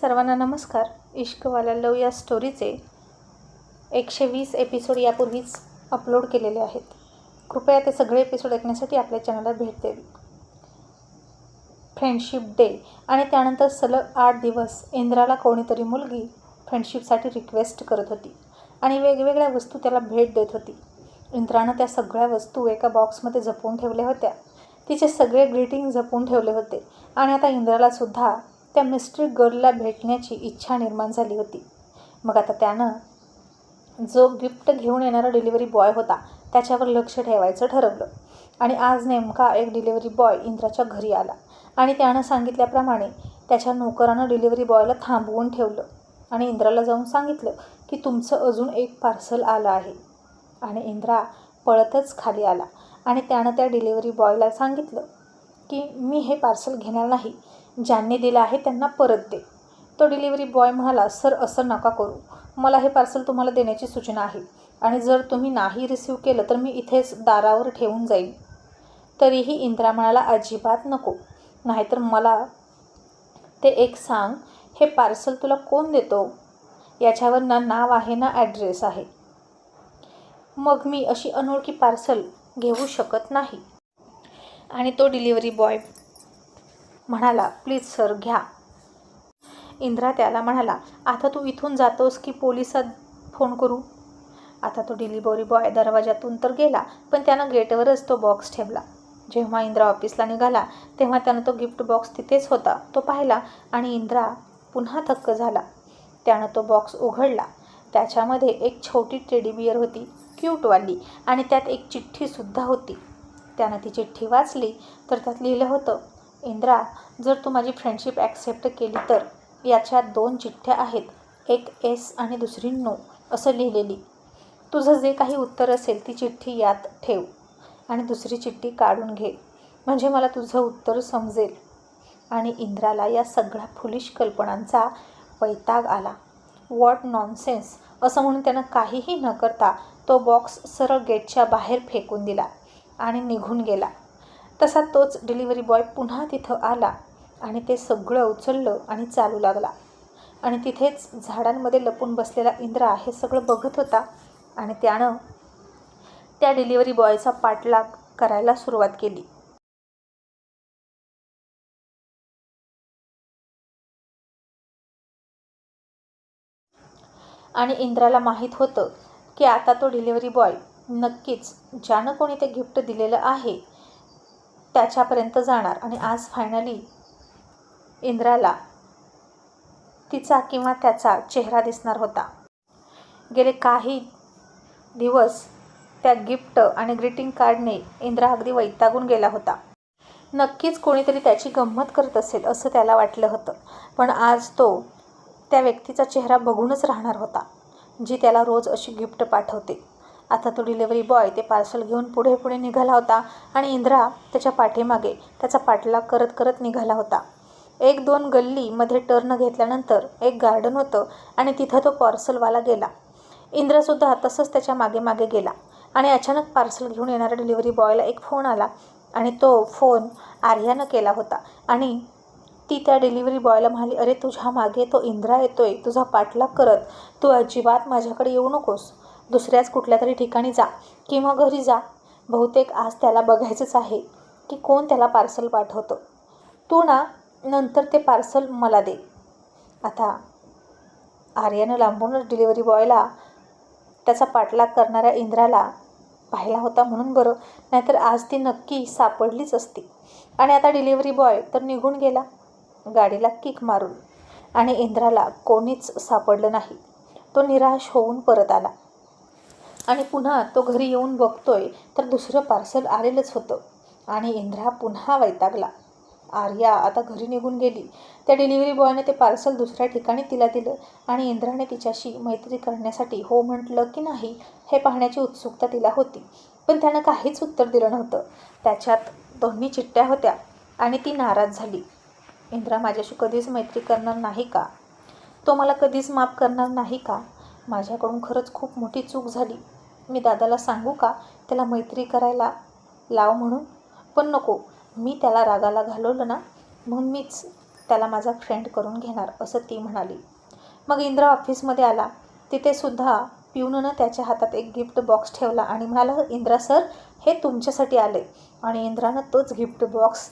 सर्वांना नमस्कार. इश्कवाला लव या स्टोरीचे एकशे वीस एपिसोड यापूर्वीच अपलोड केलेले आहेत. कृपया ते सगळे एपिसोड ऐकण्यासाठी आपल्या चॅनलला भेट द्यावी. फ्रेंडशिप डे आणि त्यानंतर सलग आठ दिवस इंद्राला कोणीतरी मुलगी फ्रेंडशिपसाठी रिक्वेस्ट करत होती. आणि वेगवेगळ्या वस्तू त्याला भेट देत होती. इंद्रानं त्या सगळ्या वस्तू एका बॉक्समध्ये जपून ठेवल्या होत्या. तिचे सगळे ग्रीटिंग जपून ठेवले होते. आणि आता इंद्रालासुद्धा त्या मिस्ट्री गर्लला भेटण्याची इच्छा निर्माण झाली होती. मग आता त्यानं जो गिफ्ट घेऊन येणारा डिलिव्हरी बॉय होता त्याच्यावर लक्ष ठेवायचं ठरवलं. आणि आज नेमका एक डिलिव्हरी बॉय इंद्राच्या घरी आला. आणि त्यानं सांगितल्याप्रमाणे त्याच्या नोकरानं डिलिव्हरी बॉयला थांबवून ठेवलं. आणि इंद्राला जाऊन सांगितलं की तुमचं अजून एक पार्सल आलं आहे. आणि इंद्रा पळतच खाली आला. आणि त्यानं त्या डिलिव्हरी बॉयला सांगितलं की मी हे पार्सल घेणार नाही. ज्यांनी दिलं आहे त्यांना परत दे. तो डिलिव्हरी बॉय म्हणाला सर असं नका करू. मला हे पार्सल तुम्हाला देण्याची सूचना आहे. आणि जर तुम्ही नाही रिसीव केलं तर मी इथेच दारावर ठेवून जाईन. तरीही इंद्रा म्हणाला अजिबात नको. नाहीतर मला ते एक सांग हे पार्सल तुला कोण देतो? याच्यावर ना नाव आहे ना ॲड्रेस आहे. मग मी अशी अनोळखी पार्सल घेऊ शकत नाही. आणि तो डिलिव्हरी बॉय म्हणाला प्लीज सर घ्या. इंद्रा त्याला म्हणाला आता तू इथून जातोस की पोलिसात फोन करू? आता तो डिलिव्हरी बॉय दरवाजातून तर गेला पण त्यानं गेटवरच तो बॉक्स ठेवला. जेव्हा इंद्रा ऑफिसला निघाला तेव्हा त्यानं तो गिफ्ट बॉक्स तिथेच होता. तो पाहिला आणि इंद्रा पुन्हा थक्क झाला. त्यानं तो बॉक्स उघडला. त्याच्यामध्ये एक छोटी टेडी बियर होती क्यूटवाली आणि त्यात एक चिठ्ठीसुद्धा होती. त्यानं ती चिठ्ठी वाचली तर त्यात लिहिलं होतं इंद्रा जर तू माझी फ्रेंडशिप ॲक्सेप्ट केली तर. याच्या दोन चिठ्ठ्या आहेत. एक एस आणि दुसरी नो असं लिहिलेली. तुझं जे काही उत्तर असेल ती चिठ्ठी यात ठेव आणि दुसरी चिठ्ठी काढून घे. म्हणजे मला तुझं उत्तर समजेल. आणि इंद्राला या सगळ्या फुलिश कल्पनांचा वैताग आला. वॉट नॉनसेन्स असं म्हणून त्यानं काहीही न करता तो बॉक्स सरळ गेटच्या बाहेर फेकून दिला आणि निघून गेला. तसा तोच डिलिव्हरी बॉय पुन्हा तिथं आला आणि ते सगळं उचललं आणि चालू लागला. आणि तिथेच झाडांमध्ये लपून बसलेला इंद्रा हे सगळं बघत होता आणि त्यानं त्या डिलिव्हरी बॉयचा पाठलाग करायला सुरुवात केली. आणि इंद्राला माहीत होतं की आता तो डिलिव्हरी बॉय नक्कीच ज्यानं कोणी ते गिफ्ट दिलेलं आहे त्याच्यापर्यंत जाणार. आणि आज फायनली इंद्राला तिचा किंवा त्याचा चेहरा दिसणार होता. गेले काही दिवस त्या गिफ्ट आणि ग्रीटिंग कार्डने इंद्रा अगदी वैतागून गेला होता. नक्कीच कोणीतरी त्याची गंमत करत असेल असं त्याला वाटलं होतं. पण आज तो त्या व्यक्तीचा चेहरा बघूनच राहणार होता जी त्याला रोज अशी गिफ्ट पाठवते. आता तो डिलिव्हरी बॉय ते पार्सल घेऊन पुढे पुढे निघाला होता आणि इंद्रा त्याच्या पाठीमागे त्याचा पाठलाग करत करत निघाला होता. एक दोन गल्लीमध्ये टर्न घेतल्यानंतर एक गार्डन होतं आणि तिथं तो पार्सलवाला गेला. इंद्रासुद्धा तसंच त्याच्यामागे मागे गेला आणि अचानक पार्सल घेऊन येणाऱ्या डिलिव्हरी बॉयला एक फोन आला आणि तो फोन आर्यानं केला होता आणि ती त्या डिलिव्हरी बॉयला म्हणाली अरे तुझ्या मागे तो इंद्रा येतोय तुझा पाठलाग करत तू अजिबात माझ्याकडे येऊ नकोस. दुसऱ्याच कुठल्या तरी ठिकाणी जा किंवा घरी जा. बहुतेक आज त्याला बघायचंच आहे की कोण त्याला पार्सल पाठवतं. तू ना नंतर ते पार्सल मला दे. आता आर्यानं लांबूनच डिलिव्हरी बॉयला त्याचा पाठलाग करणाऱ्या इंद्राला पाहिला होता म्हणून बरं नाहीतर आज ती नक्की सापडलीच असती. आणि आता डिलिव्हरी बॉय तर निघून गेला गाडीला किक मारून. आणि इंद्राला कोणीच सापडलं नाही. तो निराश होऊन परत आला. आणि पुन्हा तो घरी येऊन बघतोय तर दुसरं पार्सल आलेलंच होतं. आणि इंद्रा पुन्हा वैतागला. आर्या आता घरी निघून गेली. त्या डिलिव्हरी बॉयने ते पार्सल दुसऱ्या ठिकाणी तिला दिलं आणि इंद्राने तिच्याशी मैत्री करण्यासाठी हो म्हटलं की नाही हे पाहण्याची उत्सुकता तिला होती. पण त्यानं काहीच उत्तर दिलं नव्हतं. त्याच्यात दोन्ही चिठ्ठ्या होत्या आणि ती नाराज झाली. इंद्रा माझ्याशी कधीच मैत्री करणार नाही का? तो मला कधीच माफ करणार नाही का? माझ्याकडून खरंच खूप मोठी चूक झाली. मी दादाला सांगू का त्याला मैत्री करायला लाव म्हणून? पण नको मी त्याला रागाला घालवलं ना मग मीच त्याला माझा फ्रेंड करून घेणार असं ती म्हणाली. मग इंद्रा ऑफिसमध्ये आला. तिथेसुद्धा पिऊननं त्याच्या हातात एक गिफ्ट बॉक्स ठेवला आणि म्हणाला इंद्रा सर हे तुमच्यासाठी आले. आणि इंद्रानं तोच गिफ्ट बॉक्स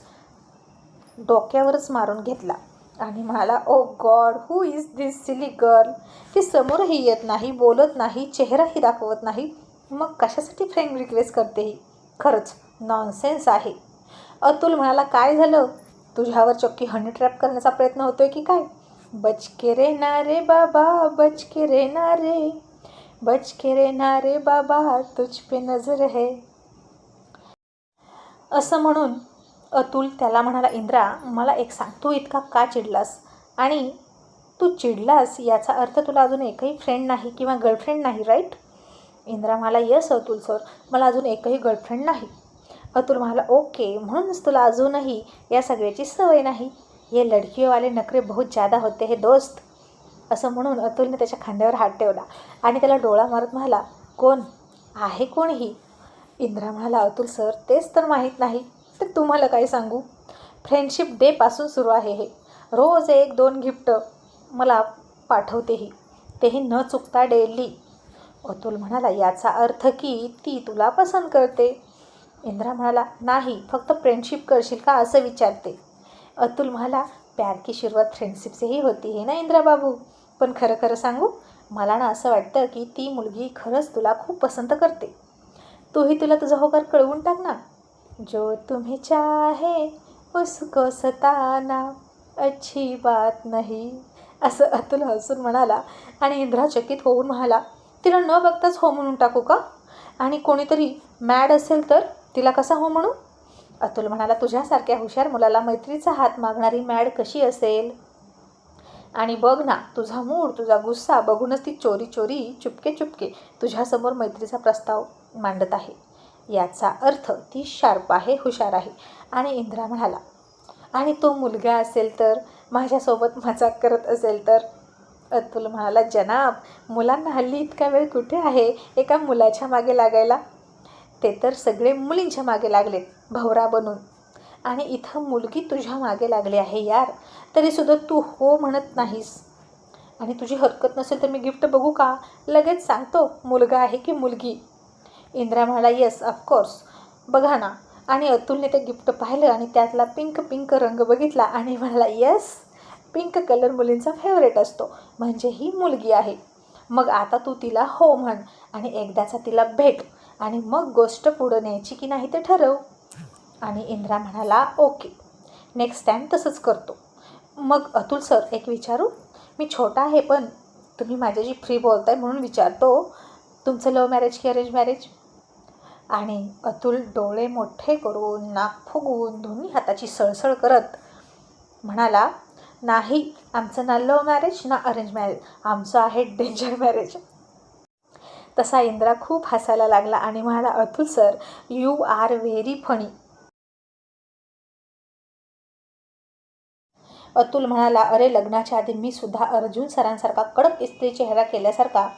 डोक्यावरच मारून घेतला. आणि म्हणाला ओ God who is this silly girl ती समोरही येत नाही बोलत नाही चेहराही दाखवत नाही. मग कशासाठी फ्रेंड रिक्वेस्ट करते ही? खरंच नॉनसेन्स आहे. अतुल म्हणाला काय झालं? तुझ्यावर चक्की हनी ट्रॅप करण्याचा प्रयत्न होतोय की काय? बचके रे ना रे बाबा बचके रे ना रे. बचके रे ना रे बाबा तुझ पे नजर है. असं म्हणून अतुल त्याला म्हणाला इंद्रा मला एक सांग तू इतका का चिडलास? आणि तू चिडलास याचा अर्थ तुला अजून एकही फ्रेंड नाही किंवा गर्लफ्रेंड नाही राईट इंद्रा मला यस अतुल सर मला अजून एकही गर्लफ्रेंड नाही. अतुल म्हणाला ओके म्हणूनच तुला अजूनही या सगळ्याची सवय नाही. हे लडकीवाले नखरे बहुत ज्यादा होते हे दोस्त. असं म्हणून अतुलने त्याच्या खांद्यावर हात ठेवला आणि त्याला डोळा मारत म्हणाला कोण? आहे कोण ही? इंद्रा म्हणाला अतुल सर तेच तर माहीत नाही. तर तुम्हाला काय सांगू? फ्रेंडशिप डेपासून सुरू आहे हे. रोज एक दोन गिफ्ट मला पाठवते ही. तेही न चुकता डेली अतुल म्हणाला याचा अर्थ की ती तुला पसंत करते. इंद्रा म्हणाला नाही फक्त फ्रेंडशिप करशील का असं विचारते. अतुल म्हणाला प्यार की सुरुवात फ्रेंडशिपचीही होती हे ना इंद्रा बाबू? पण खरं खरं सांगू मला ना असं वाटतं की ती मुलगी खरंच तुला खूप पसंत करते. तूही तुला तुझा होकार कळवून टाक ना. जो तुम्हें चाहे उसको सताना अच्छी बात नाही. असं अतुल हसून म्हणाला आणि इंद्राचकित होऊन म्हणाला तिला न बघताच हो म्हणून टाकू का? आणि कोणीतरी मॅड असेल तर तिला कसा हो म्हणू? अतुल म्हणाला तुझ्यासारख्या हुशार मुलाला मैत्रीचा हात मागणारी मॅड कशी असेल? आणि बघ ना तुझा मूड तुझा गुस्सा बघूनच ती चोरी चोरी चुपके चुपके तुझ्यासमोर मैत्रीचा प्रस्ताव मांडत आहे. याचा अर्थ ती शार्प आहे हुशार आहे. आणि इंद्रा म्हणाला आणि तो मुलगा असेल तर? माझ्यासोबत मजाक करत असेल तर? अतुल म्हणाला जनाब मुलांना हल्ली इतका वेळ कुठे आहे? एका मुलाच्या मागे लागायला? ते तर सगळे मुलींच्या मागे लागलेत भवरा बनून. आणि इथं मुलगी तुझ्या मागे लागली आहे यार तरीसुद्धा तू हो म्हणत नाहीस. आणि तुझी हरकत नसेल तर मी गिफ्ट बघू का? लगेच सांगतो मुलगा आहे की मुलगी. इंद्रा म्हणाला येस ऑफकोर्स बघा ना. आणि अतुलने ते गिफ्ट पाहिलं आणि त्यातला पिंक पिंक रंग बघितला आणि म्हणाला येस पिंक कलर मुलींचा फेवरेट असतो. म्हणजे ही मुलगी आहे. मग आता तू तिला हो म्हण आणि एकदाचा तिला भेट आणि मग गोष्ट पुढं न्यायची की नाही ते ठरव. आणि इंद्रा म्हणाला ओके नेक्स्ट टाईम तसंच करतो. मग अतुल सर एक विचारू? मी छोटा आहे पण तुम्ही माझ्याशी फ्री बोलताय म्हणून विचारतो. तुमचं लव्ह मॅरेज की अरेंज मॅरेज आणि अतुल डोळे मोठे करून नाक फुगवून दोन्ही हाताची सळसळ करत म्हणाला नाही आमचं ना लव्ह मॅरेज ना अरेंज मॅरेज आमचं आहे डेंजर मॅरेज तसा इंद्रा खूप हसायला लागला आणि म्हणाला Atul sir you are very funny Atul म्हणाला अरे लग्नाच्या आधी मी सुद्धा अर्जुन सरांसारखा कडक इस्त्री चेहरा केल्यासारखा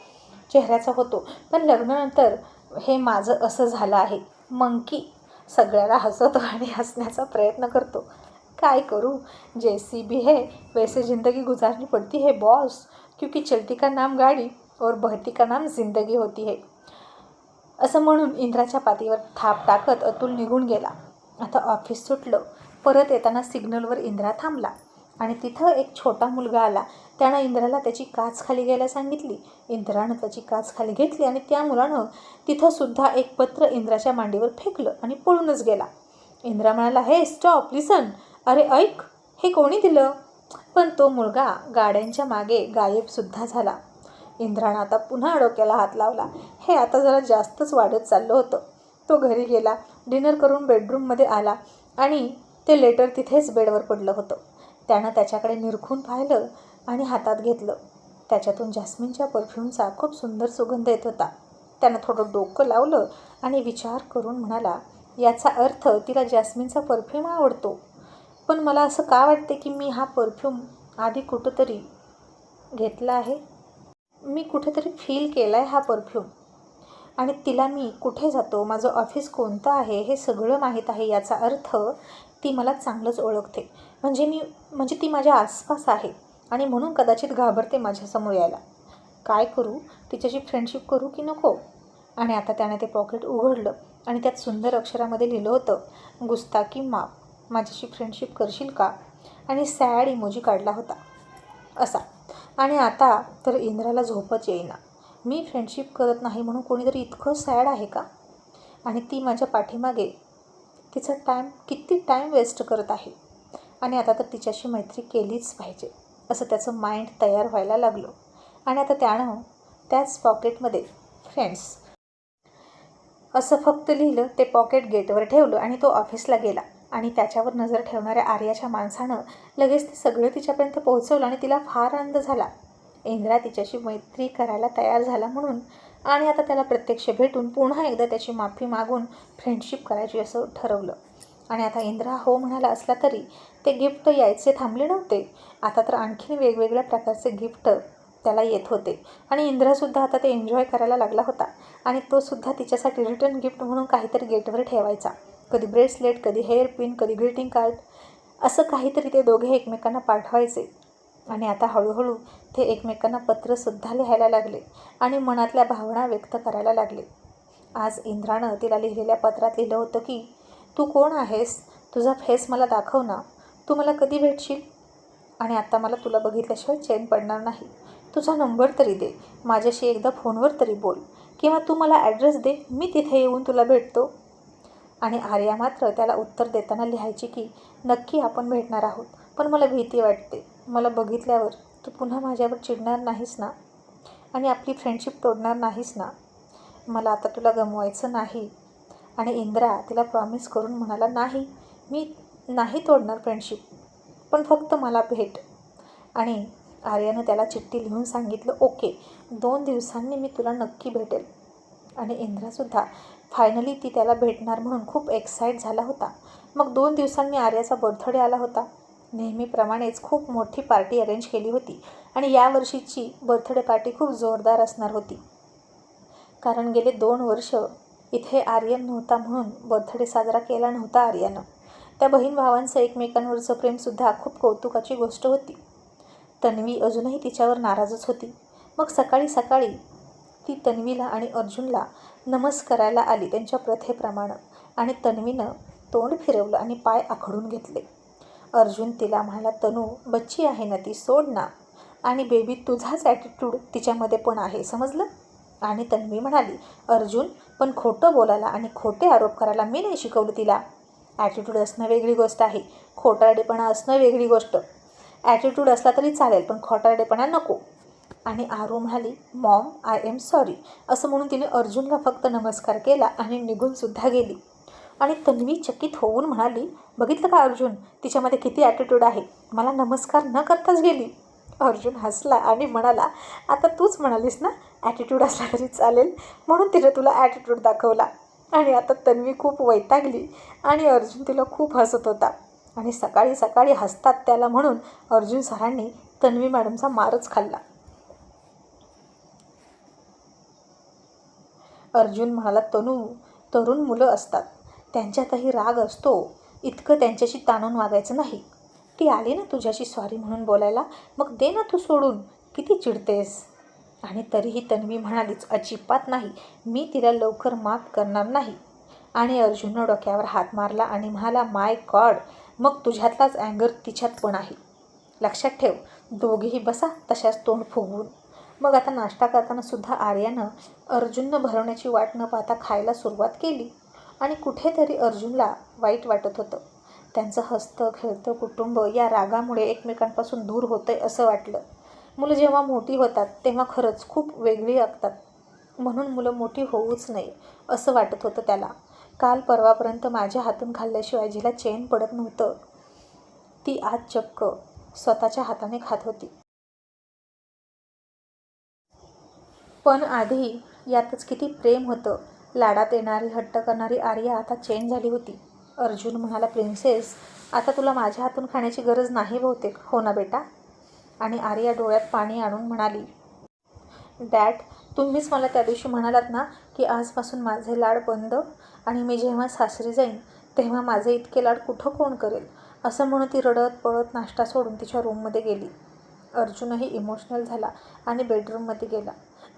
चेहऱ्याचा होतो. पण लग्नानंतर हे माझं असं झालं आहे. मंकी सगळ्याला हसवतो आणि हसण्याचा प्रयत्न करतो. काय करूँ? जैसी भी है वैसे ज़िंदगी गुजारनी पड़ती है बॉस. क्योंकि चलती का नाम गाडी और बहती का नाम जिंदगी होती है. असं म्हणून इंद्राच्या पातीवर थाप टाकत अतुल निघून गेला. आता ऑफिस सुटलं. परत येताना सिग्नलवर इंद्रा थांबला. आणि तिथं एक छोटा मुलगा आला. त्यानं इंद्राला त्याची काच खाली घ्यायला सांगितली. इंद्रानं त्याची काच खाली घेतली आणि त्या मुलानं तिथंसुद्धा एक पत्र इंद्राच्या मांडीवर फेकलं आणि पळूनच गेला. इंद्रा म्हणाला हे स्टॉप लिसन अरे ऐक. हे कोणी दिलं? पण तो मुलगा गाड्यांच्या मागे गायबसुद्धा झाला. इंद्रानं आता पुन्हा डोक्याला हात लावला. हे आता जरा जास्तच वाढत चाललं होतं. तो घरी गेला. डिनर करून बेडरूममध्ये आला आणि ते लेटर तिथेच बेडवर पडलं होतं. त्यानं त्याच्याकडे निरखून पाहिलं आणि हातात घेतलं. त्याच्यातून जास्मिनच्या परफ्यूमचा खूप सुंदर सुगंध येत होता. त्यानं थोडं डोकं लावलं आणि विचार करून म्हणाला याचा अर्थ तिला जास्मिनचा परफ्यूम आवडतो. पण मला असं का वाटते की मी हा परफ्यूम आधी कुठंतरी घेतला आहे? मी कुठेतरी फील केला आहे हा परफ्यूम. आणि तिला मी कुठे जातो? माझं ऑफिस कोणतं आहे? हे सगळं माहीत आहे. याचा अर्थ ती मला चांगलंच ओळखते. म्हणजे मी म्हणजे ती माझ्या आसपास आहे आणि म्हणून कदाचित घाबरते माझ्यासमोर यायला. काय करू? तिच्याशी फ्रेंडशिप करू की नको? आणि आता त्याने ते पॉकेट उघडलं आणि त्यात सुंदर अक्षरामध्ये लिहिलं होतं गुस्ताकी माप माझ्याशी फ्रेंडशिप करशील का? आणि सॅड इमोजी काढला होता. असा. आणि आता तर इंद्राला झोपच येईना. मी फ्रेंडशिप करत नाही म्हणून कोणीतरी इतकं सॅड आहे का? आणि ती माझ्या पाठीमागे तिचा टाईम किती टाईम वेस्ट करत आहे? आणि आता तर तिच्याशी मैत्री केलीच पाहिजे असं त्याचं माइंड तयार व्हायला लागलं. आणि आता त्यानं त्याच पॉकेटमध्ये फ्रेंड्स असं फक्त लिहिलं ते पॉकेट गेटवर ठेवलं आणि तो ऑफिसला गेला. आणि त्याच्यावर नजर ठेवणाऱ्या आर्याच्या माणसानं लगेच ते सगळं तिच्यापर्यंत पोहोचवलं आणि तिला फार आनंद झाला. इंद्रा तिच्याशी मैत्री करायला तयार झाला म्हणून आणि आता त्याला प्रत्यक्ष भेटून पुन्हा एकदा त्याची माफी मागून फ्रेंडशिप करायची असं ठरवलं. आणि आता इंद्रा हो म्हणाला असला तरी ते गिफ्ट यायचे थांबले नव्हते. आता तर आणखीन वेगवेगळ्या प्रकारचे गिफ्ट त्याला येत होते. आणि इंद्रासुद्धा आता ते एन्जॉय करायला लागला होता. आणि तो सुद्धा तिच्यासाठी रिटर्न गिफ्ट म्हणून काहीतरी गेटवर ठेवायचा. कधी ब्रेसलेट कधी हेअर पिन कधी ग्रीटिंग कार्ड असं काहीतरी ते दोघे एकमेकांना पाठवायचे. आणि आता हळूहळू ते एकमेकांना पत्रसुद्धा लिहायला लागले आणि मनातल्या भावना व्यक्त करायला लागले. आज इंद्रानं तिला लिहिलेल्या पत्रात लिहिलं होतं की तू कोण आहेस? तुझा फेस मला दाखव ना. तू मला कधी भेटशील? आणि आत्ता मला तुला बघितल्याशिवाय चैन पडणार नाही. तुझा नंबर तरी दे. माझ्याशी एकदा फोनवर तरी बोल. किंवा तू मला ॲड्रेस दे. मी तिथे येऊन तुला भेटतो. आणि आर्या मात्र त्याला उत्तर देताना लिहायची की नक्की आपण भेटणार आहोत. पण मला भीती वाटते. मला बघितल्यावर तू पुन्हा माझ्यावर चिडणार नाहीस ना? आणि आपली फ्रेंडशिप तोडणार नाहीस ना? मला आता तुला गमवायचं नाही. आणि इंद्रा तिला प्रॉमिस करून म्हणाला नाही मी नाही तोडणार फ्रेंडशिप पण फक्त मला भेट. आणि आर्यानं त्याला चिठ्ठी लिहून सांगितलं ओके दोन दिवसांनी मी तुला नक्की भेटेल. आणि इंद्रासुद्धा फायनली ती त्याला भेटणार म्हणून खूप एक्साईट झाला होता. मग दोन दिवसांनी आर्याचा बर्थडे आला होता. नेहमीप्रमाणेच खूप मोठी पार्टी अरेंज केली होती आणि यावर्षीची बर्थडे पार्टी खूप जोरदार असणार होती. कारण गेले दोन वर्ष इथे आर्यन नव्हता म्हणून बर्थडे साजरा केला नव्हता आर्यानं. त्या बहीण भावांचं एकमेकांवरचं प्रेमसुद्धा खूप कौतुकाची गोष्ट होती. तन्वी अजूनही तिच्यावर नाराजच होती. मग सकाळी सकाळी ती तन्वीला आणि अर्जुनला नमस्कारायला आली त्यांच्या प्रथेप्रमाणे आणि तन्वीनं तोंड फिरवलं आणि पाय आखडून घेतले. अर्जुन तिला म्हणाला तनू बच्ची आहे ना ती सोड ना. आणि बेबी तुझाच ॲटिट्यूड तिच्यामध्ये पण आहे समजलं? आणि तन्वी म्हणाली अर्जुन पण खोटं बोलायला आणि खोटे आरोप करायला मी नाही शिकवलं तिला. ॲटिट्यूड असणं वेगळी गोष्ट आहे. खोटारडेपणा असणं वेगळी गोष्ट. ॲटिट्यूड असला तरी चालेल पण खोटारडेपणा नको. आणि आरू म्हणाली मॉम आय एम सॉरी असं म्हणून तिने अर्जुनला फक्त नमस्कार केला आणि निघूनसुद्धा गेली. आणि तन्वी चकित होऊन म्हणाली बघितलं का अर्जुन? तिच्यामध्ये किती ॲटिट्यूड आहे. मला नमस्कार न करताच गेली. अर्जुन हसला आणि म्हणाला आता तूच म्हणालीस ना ॲटिट्यूड असला तरी चालेल. म्हणून तिने तुला ॲटिट्यूड दाखवला. आणि आता तन्वी खूप वैतागली आणि अर्जुन तिला खूप हसत होता. आणि सकाळी सकाळी हसतात त्याला म्हणून अर्जुन सरांनी तन्वी मॅडमचा मारच खाल्ला. अर्जुन म्हणाला तनू तरुण मुलं असतात. त्यांच्यातही राग असतो इतकं त्यांच्याशी ताणून वागायचं नाही. ती आली ना तुझ्याशी सॉरी म्हणून बोलायला? मग दे ना तू सोडून. किती चिडतेस? आणि तरीही तन्वी म्हणालीच अजिबात नाही. मी तिला लवकर माफ करणार नाही. आणि अर्जुननं डोक्यावर हात मारला आणि म्हणाला माय गॉड मग तुझ्यातलाच अँगर तिच्यात पण आहे. लक्षात ठेव दोघेही बसा तशाच तोंड फुगवून. मग आता नाश्ता करताना सुद्धा आर्यानं अर्जुननं भरवण्याची वाट न पाहता खायला सुरुवात केली. आणि कुठेतरी अर्जुनला वाईट वाटत होतं. त्यांचं हसतं खेळतं कुटुंब या रागामुळे एकमेकांपासून दूर होतं आहे असं वाटलं. मुलं जेव्हा मोठी होतात तेव्हा खरंच खूप वेगळी असतात. म्हणून मुलं मोठी होऊच नाही असं वाटत होतं त्याला. काल परवापर्यंत माझ्या हातून खाल्ल्याशिवाय जिला चेन पडत नव्हतं. ती आज चक्क स्वतःच्या हाताने खात होती. पण आधी यातच किती प्रेम होतं. लाडात येणारी हट्ट करणारी आर्या आता चेंज झाली होती. अर्जुन म्हणाला प्रिन्सेस आता तुला माझ्या हातून खाण्याची गरज नाही बहुतेक हो ना बेटा? आणि आर्या डोळ्यात पाणी आणून म्हणाली डॅट तुम्हीच मला त्या दिवशी म्हणालात ना की आजपासून माझे लाड बंद आणि मी जेव्हा सासरी जाईन तेव्हा माझे इतके लाड कुठं कोण करेल? असं म्हणून ती रडत पळत नाश्ता सोडून तिच्या रूममध्ये गेली. अर्जुनही इमोशनल झाला आणि बेडरूममध्ये गेला.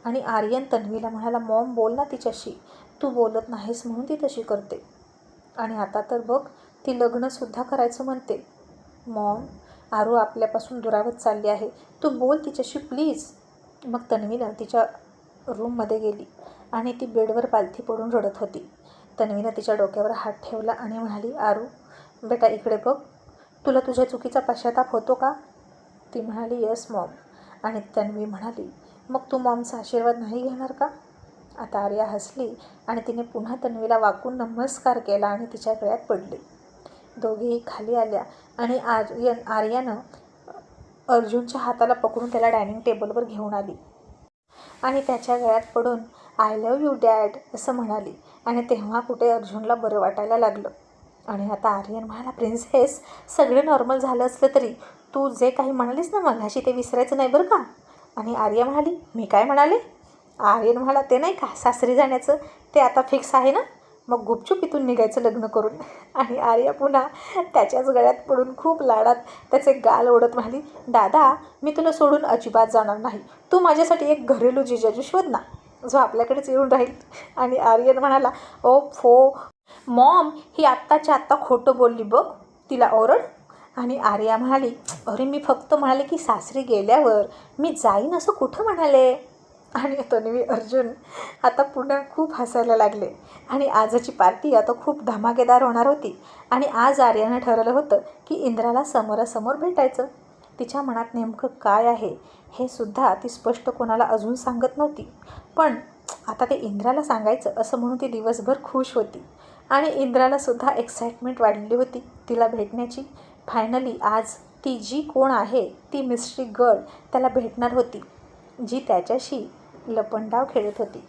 आणि आर्यन तन्वीला म्हणाला मॉम बोल ना तिच्याशी. तू बोलत नाहीस म्हणून ती तशी करते. आणि आता तर बघ ती लग्नसुद्धा करायचं म्हणते. मॉम आरू आपल्यापासून दुरावत चालली आहे. तू बोल तिच्याशी प्लीज. मग तन्वीनं तिच्या रूममध्ये गेली आणि ती बेडवर पालथी पडून रडत होती. तन्वीनं तिच्या डोक्यावर हात ठेवला आणि म्हणाली आरू बेटा इकडे बघ. तुला तुझ्या चुकीचा पश्चाताप होतो का? ती म्हणाली यस मॉम. आणि तन्वी म्हणाली मग तू मॉमचा आशीर्वाद नाही घेणार का? आता आर्या हसली आणि तिने पुन्हा तन्वीला वाकून नमस्कार केला आणि तिच्या गळ्यात पडली. दोघेही खाली आल्या आणि आर्यन आर्यानं अर्जुनच्या हाताला पकडून त्याला डायनिंग टेबलवर घेऊन आली. आणि त्याच्या गळ्यात पडून आय लव यू डॅड असं म्हणाली. आणि तेव्हा कुठे अर्जुनला बरं वाटायला लागलं. आणि आता आर्यन म्हणाला प्रिन्सेस सगळं नॉर्मल झालं असलं तरी तू जे काही म्हणालीस ना मघाशी ते विसरायचं नाही बरं का? आणि आर्या म्हणाली मी काय म्हणाले? आर्यन म्हणा ते नाही का? सासरी जाण्याचं. ते आता फिक्स आहे ना? मग गुपचूप इथून निघायचं लग्न करून. आणि आर्या पुन्हा त्याच्याच गळ्यात पडून खूप लाडात त्याचे गाल ओढत म्हणाली दादा मी तुला सोडून अजिबात जाणार नाही. तू माझ्यासाठी एक घरेलू जिजाजू शोध ना. जो आपल्याकडेच येऊन राहील. आणि आर्यन म्हणाला ओ फो. मॉम ही आत्ताच्या आत्ता खोटं बोलली बघ. तिला ओरड. आणि आर्या म्हणाली अरे मी फक्त म्हणाले की सासरी गेल्यावर मी जाईन असं कुठं म्हणाले? आणि तन्वी अर्जुन आता पुन्हा खूप हसायला लागले. आणि आजची पार्टी आता खूप धमाकेदार होणार होती. आणि आज आर्यानं ठरवलं होतं की इंद्राला समोरासमोर भेटायचं. तिच्या मनात नेमकं काय आहे हे सुद्धा ती स्पष्ट कोणाला अजून सांगत नव्हती. पण आता ते इंद्राला सांगायचं असं म्हणून ती दिवसभर खुश होती. आणि इंद्राला सुद्धा एक्साइटमेंट वाढलेली होती तिला भेटण्याची. फायनली आज ती जी कोण आहे ती मिस्ट्री गर्ल त्याला भेटणार होती. जी त्याच्याशी लपंडाव खेळत होती.